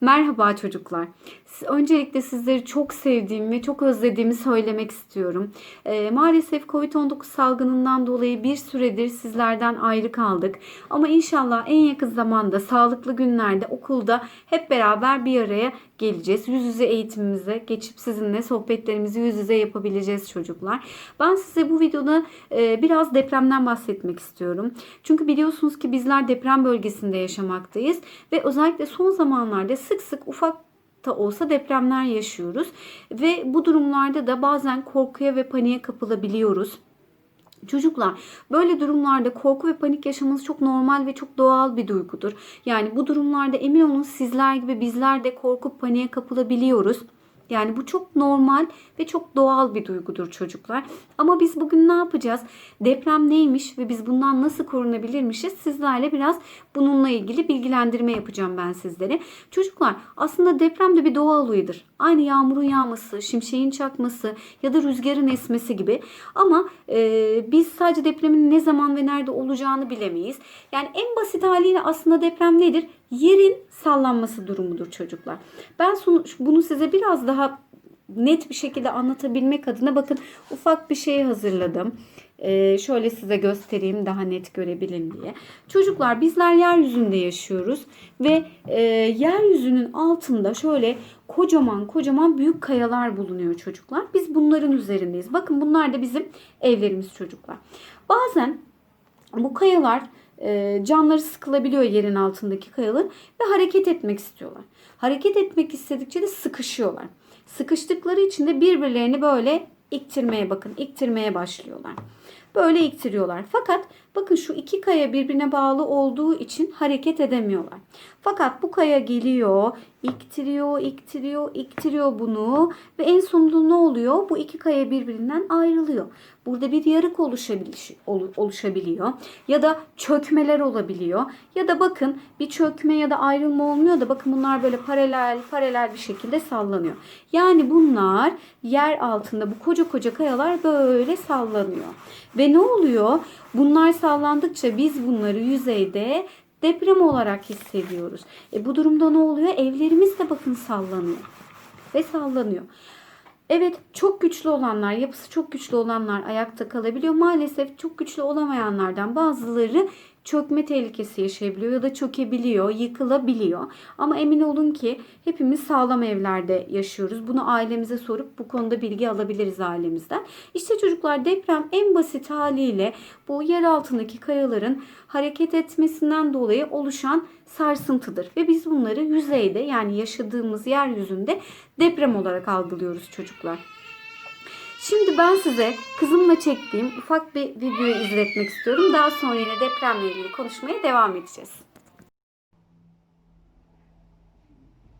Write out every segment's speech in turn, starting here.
Merhaba çocuklar. Öncelikle sizleri çok sevdiğimi çok özlediğimi söylemek istiyorum. Ee, maalesef Covid-19 salgınından dolayı bir süredir sizlerden ayrı kaldık. Ama inşallah en yakın zamanda sağlıklı günlerde okulda hep beraber bir araya geleceğiz. Yüz yüze eğitimimize geçip sizinle sohbetlerimizi yüz yüze yapabileceğiz çocuklar. Ben size bu videoda e, biraz depremden bahsetmek istiyorum. Çünkü biliyorsunuz ki bizler deprem bölgesinde yaşamaktayız ve özellikle son zamanlarda sık sık ufak da olsa depremler yaşıyoruz ve bu durumlarda da bazen korkuya ve paniğe kapılabiliyoruz. Çocuklar böyle durumlarda korku ve panik yaşamanız çok normal ve çok doğal bir duygudur. Yani bu durumlarda emin olun sizler gibi bizler de korkup paniğe kapılabiliyoruz. Yani bu çok normal ve çok doğal bir duygudur çocuklar. Ama biz bugün ne yapacağız? Deprem neymiş ve biz bundan nasıl korunabilirmişiz? Sizlerle biraz bununla ilgili bilgilendirme yapacağım ben sizlere. Çocuklar aslında deprem de bir doğa olayıdır. Aynı yağmurun yağması, şimşeğin çakması ya da rüzgarın esmesi gibi. Ama e, biz sadece depremin ne zaman ve nerede olacağını bilemeyiz. Yani en basit haliyle aslında deprem nedir? Yerin sallanması durumudur çocuklar. Ben bunu size biraz daha net bir şekilde anlatabilmek adına bakın ufak bir şey hazırladım. Ee, şöyle size göstereyim daha net görebilin diye. Çocuklar bizler yeryüzünde yaşıyoruz ve e, yeryüzünün altında şöyle kocaman kocaman büyük kayalar bulunuyor çocuklar. Biz bunların üzerindeyiz. Bakın bunlar da bizim evlerimiz çocuklar. Bazen bu kayalar canları sıkılabiliyor yerin altındaki kayaların ve hareket etmek istiyorlar. Hareket etmek istedikçe de sıkışıyorlar. Sıkıştıkları için de birbirlerini böyle iktirmeye bakın, iktirmeye başlıyorlar. Böyle iktiriyorlar. Fakat bakın şu iki kaya birbirine bağlı olduğu için hareket edemiyorlar. Fakat bu kaya geliyor, iktiriyor, iktiriyor, iktiriyor bunu ve en sonunda ne oluyor? Bu iki kaya birbirinden ayrılıyor. Burada bir yarık oluşabiliyor ya da çökmeler olabiliyor ya da bakın bir çökme ya da ayrılma olmuyor da bakın bunlar böyle paralel paralel bir şekilde sallanıyor. Yani bunlar yer altında bu koca koca kayalar böyle sallanıyor. Ve ne oluyor? Bunlar sallandıkça biz bunları yüzeyde deprem olarak hissediyoruz. E bu durumda ne oluyor? Evlerimiz de bakın sallanıyor. Ve sallanıyor. Evet çok güçlü olanlar, yapısı çok güçlü olanlar ayakta kalabiliyor. Maalesef çok güçlü olamayanlardan bazıları çökme tehlikesi yaşayabiliyor ya da çökebiliyor, yıkılabiliyor. Ama emin olun ki hepimiz sağlam evlerde yaşıyoruz. Bunu ailemize sorup bu konuda bilgi alabiliriz ailemizden. İşte çocuklar deprem en basit haliyle bu yer altındaki kayaların hareket etmesinden dolayı oluşan sarsıntıdır. Ve biz bunları yüzeyde yani yaşadığımız yeryüzünde deprem olarak algılıyoruz çocuklar. Şimdi ben size kızımla çektiğim ufak bir videoyu izletmek istiyorum. Daha sonra yine depremle ilgili konuşmaya devam edeceğiz.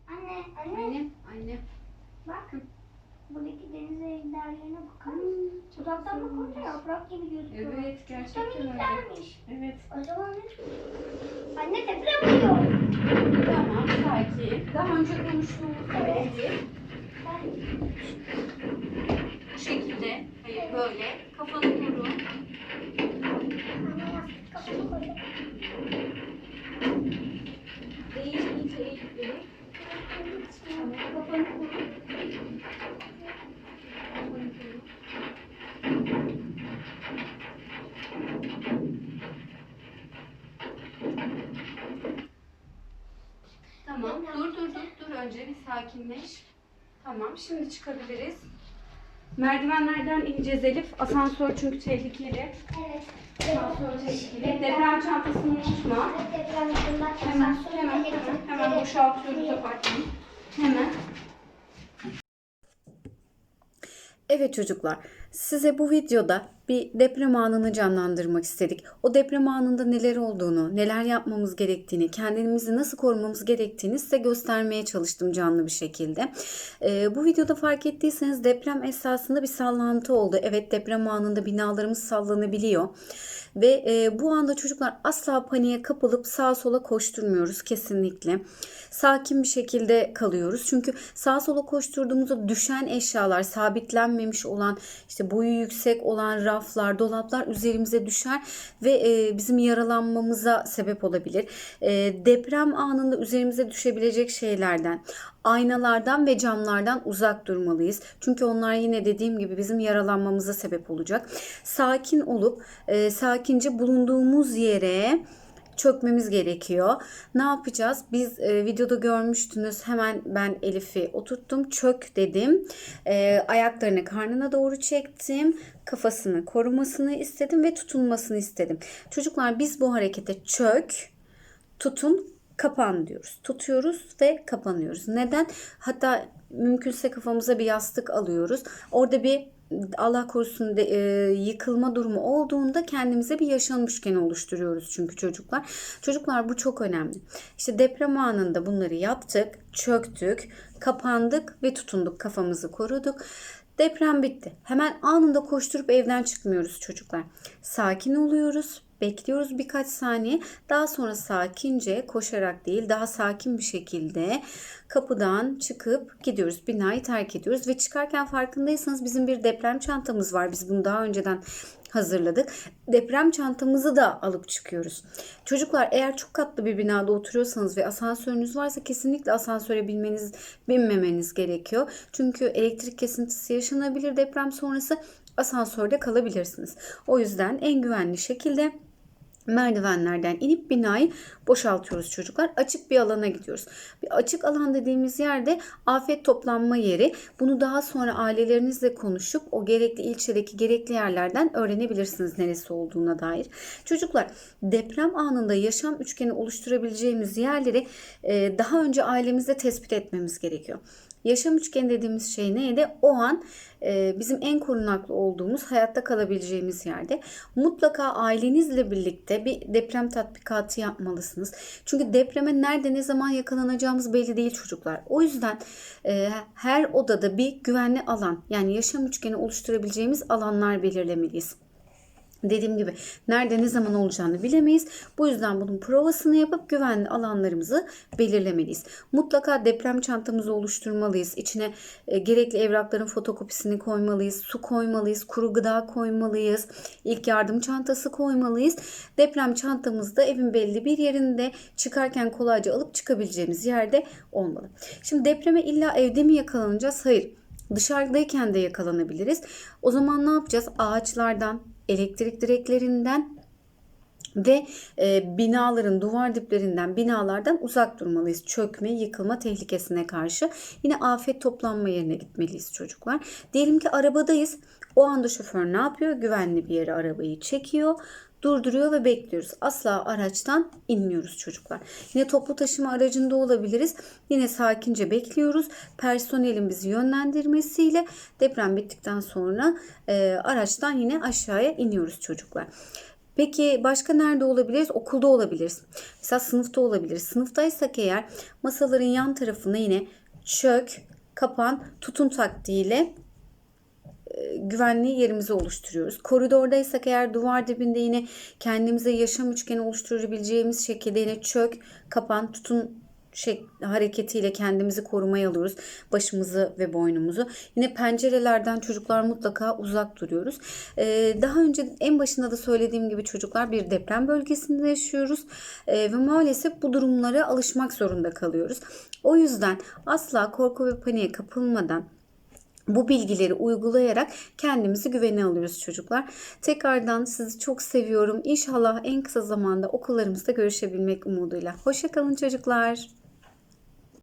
Anne, anne. Annem, annem. Bak. Buradaki deniz ejderlerine bakar mısın? Uzaktan bakınca yaprak gibi gözüküyor. Evet, gerçekten öyle. Evet. O zaman ne? Anne deprem oluyor. Tamam, sakin. Daha önce konuştuğumuz Evet. gibi bu şekilde, hayır böyle kafanı koru. Tamam. Dur dur dur dur önce bir sakinleş. Tamam. Şimdi çıkabiliriz. Merdivenlerden ineceğiz Elif. Asansör çünkü tehlikeli. Evet. Asansör tehlikeli. Deprem çantasını unutma. Deprem yakında. Hemen hemen hemen, hemen boşaltıyoruz apartmanı. Hemen. Evet çocuklar, size bu videoda bir deprem anını canlandırmak istedik. O deprem anında neler olduğunu, neler yapmamız gerektiğini, kendimizi nasıl korumamız gerektiğini size göstermeye çalıştım canlı bir şekilde. Ee, bu videoda fark ettiyseniz deprem esasında bir sallantı oldu. Evet deprem anında binalarımız sallanabiliyor. Ve e, bu anda çocuklar asla paniğe kapılıp sağa sola koşturmuyoruz kesinlikle. Sakin bir şekilde kalıyoruz. Çünkü sağa sola koşturduğumuzda düşen eşyalar, sabitlenmemiş olan, işte boyu yüksek olan raflar, dolaplar üzerimize düşer ve e, bizim yaralanmamıza sebep olabilir. E, deprem anında üzerimize düşebilecek şeylerden, aynalardan ve camlardan uzak durmalıyız. Çünkü onlar yine dediğim gibi bizim yaralanmamıza sebep olacak. Sakin olup e, sakince bulunduğumuz yere çökmemiz gerekiyor. Ne yapacağız? Biz e, videoda görmüştünüz. Hemen ben Elif'i oturttum. Çök dedim. E, ayaklarını karnına doğru çektim. Kafasını korumasını istedim ve tutunmasını istedim. Çocuklar biz bu harekete çök, tutun, kapan diyoruz. Tutuyoruz ve kapanıyoruz. Neden? Hatta mümkünse kafamıza bir yastık alıyoruz. Orada bir Allah korusun de, e, yıkılma durumu olduğunda kendimize bir yaşam üçgeni oluşturuyoruz çünkü çocuklar. Çocuklar bu çok önemli. İşte deprem anında bunları yaptık, çöktük, kapandık ve tutunduk, kafamızı koruduk. Deprem bitti. Hemen anında koşturup evden çıkmıyoruz çocuklar. Sakin oluyoruz. Bekliyoruz birkaç saniye. Daha sonra sakince koşarak değil daha sakin bir şekilde kapıdan çıkıp gidiyoruz. Binayı terk ediyoruz ve çıkarken farkındaysanız bizim bir deprem çantamız var. Biz bunu daha önceden hazırladık. Deprem çantamızı da alıp çıkıyoruz. Çocuklar eğer çok katlı bir binada oturuyorsanız ve asansörünüz varsa kesinlikle asansöre binmeniz, binmemeniz gerekiyor. Çünkü elektrik kesintisi yaşanabilir deprem sonrası asansörde kalabilirsiniz. O yüzden en güvenli şekilde merdivenlerden inip binayı boşaltıyoruz çocuklar. Açık bir alana gidiyoruz. Bir açık alan dediğimiz yerde afet toplanma yeri. Bunu daha sonra ailelerinizle konuşup o gerekli ilçedeki gerekli yerlerden öğrenebilirsiniz neresi olduğuna dair. Çocuklar deprem anında yaşam üçgeni oluşturabileceğimiz yerleri e, daha önce ailemizde tespit etmemiz gerekiyor. Yaşam üçgeni dediğimiz şey neydi? O an e, bizim en korunaklı olduğumuz, hayatta kalabileceğimiz yerde mutlaka ailenizle birlikte bir deprem tatbikatı yapmalısınız. Çünkü depreme nerede ne zaman yakalanacağımız belli değil çocuklar. O yüzden e, her odada bir güvenli alan yani yaşam üçgeni oluşturabileceğimiz alanlar belirlemeliyiz. Dediğim gibi nerede ne zaman olacağını bilemeyiz. Bu yüzden bunun provasını yapıp güvenli alanlarımızı belirlemeliyiz. Mutlaka deprem çantamızı oluşturmalıyız. İçine e, gerekli evrakların fotokopisini koymalıyız. Su koymalıyız. Kuru gıda koymalıyız. İlk yardım çantası koymalıyız. Deprem çantamızda evin belli bir yerinde çıkarken kolayca alıp çıkabileceğimiz yerde olmalı. Şimdi depreme illa evde mi yakalanacağız? Hayır. Dışarıdayken de yakalanabiliriz. O zaman ne yapacağız? Ağaçlardan, elektrik direklerinden ve e, binaların duvar diplerinden binalardan uzak durmalıyız. Çökme, yıkılma tehlikesine karşı. Yine afet toplanma yerine gitmeliyiz çocuklar. Diyelim ki arabadayız. O anda şoför ne yapıyor? Güvenli bir yere arabayı çekiyor durduruyor ve bekliyoruz. Asla araçtan inmiyoruz çocuklar. Yine toplu taşıma aracında olabiliriz. Yine sakince bekliyoruz. Personelin bizi yönlendirmesiyle deprem bittikten sonra e, araçtan yine aşağıya iniyoruz çocuklar. Peki başka nerede olabiliriz? Okulda olabiliriz. Mesela sınıfta olabiliriz. Sınıftaysak eğer masaların yan tarafına yine çök, kapan, tutun taktiğiyle güvenli yerimizi oluşturuyoruz. Koridordaysak eğer duvar dibinde yine kendimize yaşam üçgeni oluşturabileceğimiz şekilde yine çök, kapan, tutun şey, hareketiyle kendimizi korumaya alıyoruz. Başımızı ve boynumuzu. Yine pencerelerden çocuklar mutlaka uzak duruyoruz. Ee, daha önce en başında da söylediğim gibi çocuklar bir deprem bölgesinde yaşıyoruz. Ee, ve maalesef bu durumlara alışmak zorunda kalıyoruz. O yüzden asla korku ve paniğe kapılmadan bu bilgileri uygulayarak kendimizi güvene alıyoruz çocuklar. Tekrardan sizi çok seviyorum. İnşallah en kısa zamanda okullarımızda görüşebilmek umuduyla. Hoşçakalın çocuklar.